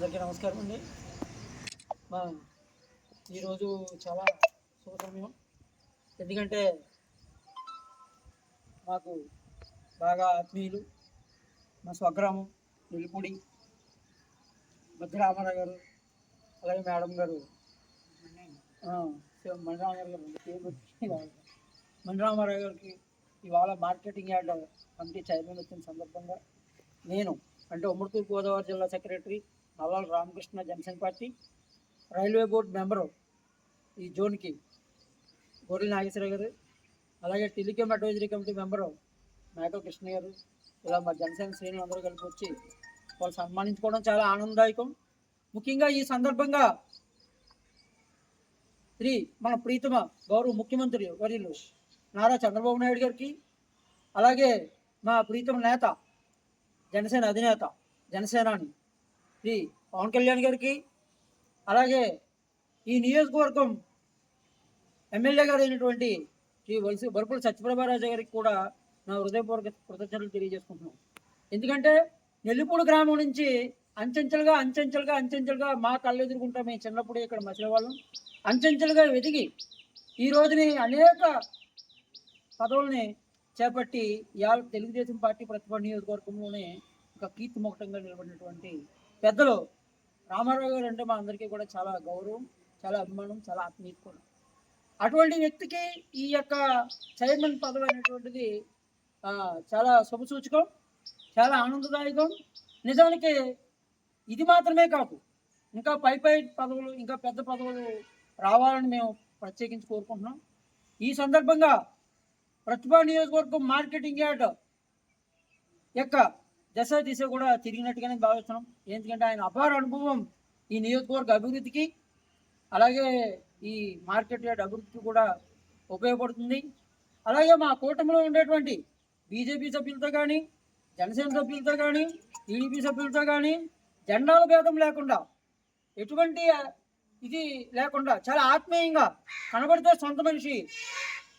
అందరికీ నమస్కారం అండి. మా ఈరోజు చాలా శుభ సమయం ఎందుకంటే మాకు బాగా ఆత్మీయులు మా స్వగ్రామం నిలుపుడి భద్రామరావు గారు అలాగే మేడం గారు మణిరామారావు గారు మణిరామారావు గారికి ఇవాళ మార్కెటింగ్ యార్డ్ కమిటీ చైర్మన్ వచ్చిన సందర్భంగా నేను అంటే ఉమ్మడి తూర్పు గోదావరి జిల్లా secretary Nallala Ramakrishna Janasena party railway board member ఈ జోన్కి గొర్రెల నాగేశ్వర గారు అలాగే టెలికామ్ అడ్వైజరీ కమిటీ మెంబరు మేకల కృష్ణ గారు ఇలా మా జనసేన శ్రేణులు అందరూ కలిపి వచ్చి వాళ్ళు సన్మానించుకోవడం చాలా ఆనందదాయకం. ముఖ్యంగా ఈ సందర్భంగా శ్రీ మన ప్రీతమ గౌరవ ముఖ్యమంత్రి వర్యులు నారా చంద్రబాబు నాయుడు గారికి అలాగే మా ప్రీతమ నేత జనసేన అధినేత జనసేనాని శ్రీ పవన్ కళ్యాణ్ గారికి అలాగే ఈ నియోజకవర్గం ఎమ్మెల్యే గారు అయినటువంటి శ్రీ వలసి బరుపుల సత్యప్రభారాజు గారికి కూడా నా హృదయపూర్వక కృతజ్ఞతలు తెలియజేసుకుంటున్నాం ఎందుకంటే నెల్లిపూడి గ్రామం నుంచి అంచెంచెలుగా అంచెంచెలుగా అంచెంచెలుగా మా కళ్ళు ఎదుర్కొంటాం మేము చిన్నప్పుడు ఇక్కడ మసిలేవాళ్ళం అంచెంచెలుగా వెతికి ఈ రోజుని అనేక పదవుల్ని చేపట్టి ఇవాళ తెలుగుదేశం పార్టీ ప్రతిభ నియోజకవర్గంలోనే ఒక కీర్తి ముఖంగా నిలబడినటువంటి పెద్దలు రామారావు గారు అంటే మా అందరికీ కూడా చాలా గౌరవం చాలా అభిమానం చాలా ఆత్మీయత కూడా అటువంటి వ్యక్తికి ఈ యొక్క చైర్మన్ పదవి అనేటువంటిది చాలా శుభసూచకం చాలా ఆనందదాయకం. నిజానికి ఇది మాత్రమే కాదు ఇంకా పై పై పదవులు ఇంకా పెద్ద పదవులు రావాలని మేము ప్రత్యేకించి కోరుకుంటున్నాం. ఈ సందర్భంగా ప్రతిభా నియోజకవర్గం మార్కెటింగ్ యార్డ్ యొక్క దశ దిశ కూడా తిరిగినట్టుగానే భావిస్తున్నాం. ఎందుకంటే ఆయన అపార అనుభవం ఈ నియోజకవర్గ అభివృద్ధికి అలాగే ఈ మార్కెట్ యార్డ్ అభివృద్ధికి కూడా ఉపయోగపడుతుంది. అలాగే మా కూటమిలో ఉండేటువంటి బీజేపీ సభ్యులతో కానీ జనసేన సభ్యులతో కానీ టీడీపీ సభ్యులతో కానీ జెండాల భేదం లేకుండా ఎటువంటి ఇది లేకుండా చాలా ఆత్మీయంగా కనబడితే సొంత మనిషి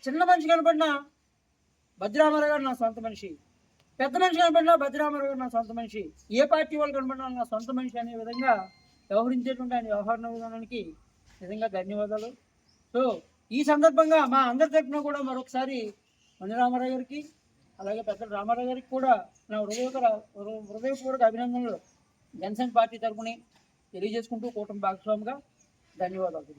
చిన్న మనిషి కనబడినా భద్రామారావు గారు నా సొంత మనిషి. పెద్ద మనిషి కనబడినా భద్రామరావు నా సొంత మనిషి. ఏ పార్టీ వాళ్ళు కనబడినా నా సొంత మనిషి అనే విధంగా వ్యవహరించేటువంటి ఆయన వ్యవహార విధానానికి నిజంగా ధన్యవాదాలు. సో ఈ సందర్భంగా మా అందరి తరఫున కూడా మరొకసారి రామారావు గారికి అలాగే పెద్ద రామారావు గారికి కూడా నా హృదయకర హృదయపూర్వక అభినందనలు జనసేన పార్టీ తరఫుని తెలియజేసుకుంటూ కూటమి భాగస్వామిగా ధన్యవాదాలు.